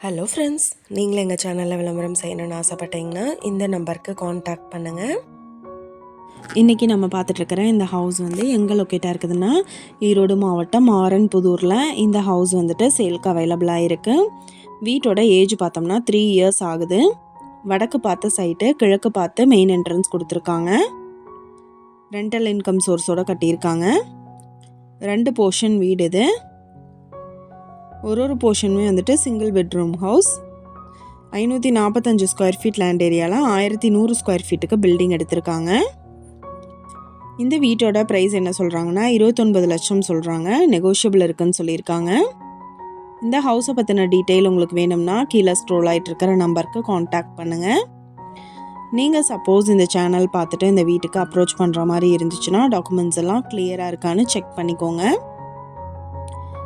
Hello friends நீங்களும் எங்கள் சேனலில் விளம்பரம் செய்யணும்னு ஆசைப்பட்டீங்கன்னா இந்த நம்பருக்கு காண்டாக்ட் பண்ணுங்கள் இன்றைக்கி நம்ம பார்த்துட்ருக்கிற இந்த ஹவுஸ் வந்து எங்கே லொக்கேட்டாக இருக்குதுன்னா ஈரோடு மாவட்டம் ஆரன்புதூரில் இந்த ஹவுஸ் வந்துட்டு சேல்க்கு அவைலபிளாக இருக்குது வீட்டோட ஏஜ் பார்த்தோம்னா த்ரீ இயர்ஸ் ஆகுது. வடக்கு பார்த்த சைட்டு கிழக்கு பார்த்து மெயின் என்ட்ரன்ஸ் கொடுத்துருக்காங்க. ரெண்டல் இன்கம் சோர்ஸோடு கட்டியிருக்காங்க. ரெண்டு போர்ஷன் வீடு இது. ஒரு ஒரு போர்ஷனுமே வந்துட்டு சிங்கிள் பெட்ரூம் ஹவுஸ் ஐநூற்றி நாற்பத்தஞ்சு ஸ்கொயர் ஃபீட் லேண்ட் ஏரியாவில் ஆயிரத்தி நூறு ஸ்கொயர் ஃபீட்டுக்கு பில்டிங் எடுத்திருக்காங்க. இந்த வீட்டோட ப்ரைஸ் என்ன சொல்கிறாங்கன்னா இருபத்தொன்பது லட்சம் சொல்கிறாங்க நெகோஷியபிள் இருக்குன்னு சொல்லியிருக்காங்க. இந்த ஹவுஸை பற்றின டீட்டெயில் உங்களுக்கு வேணும்னா கீழே ஸ்ட்ரோல் ஆகிட்டு இருக்கிற நம்பருக்கு காண்டாக்ட் பண்ணுங்கள் நீங்கள் சப்போஸ் இந்த சேனல் பார்த்துட்டு இந்த வீட்டுக்கு அப்ரோச் பண்ணுற மாதிரி இருந்துச்சுன்னா டாக்குமெண்ட்ஸ் எல்லாம் கிளியராக இருக்கான்னு செக் பண்ணிக்கோங்க.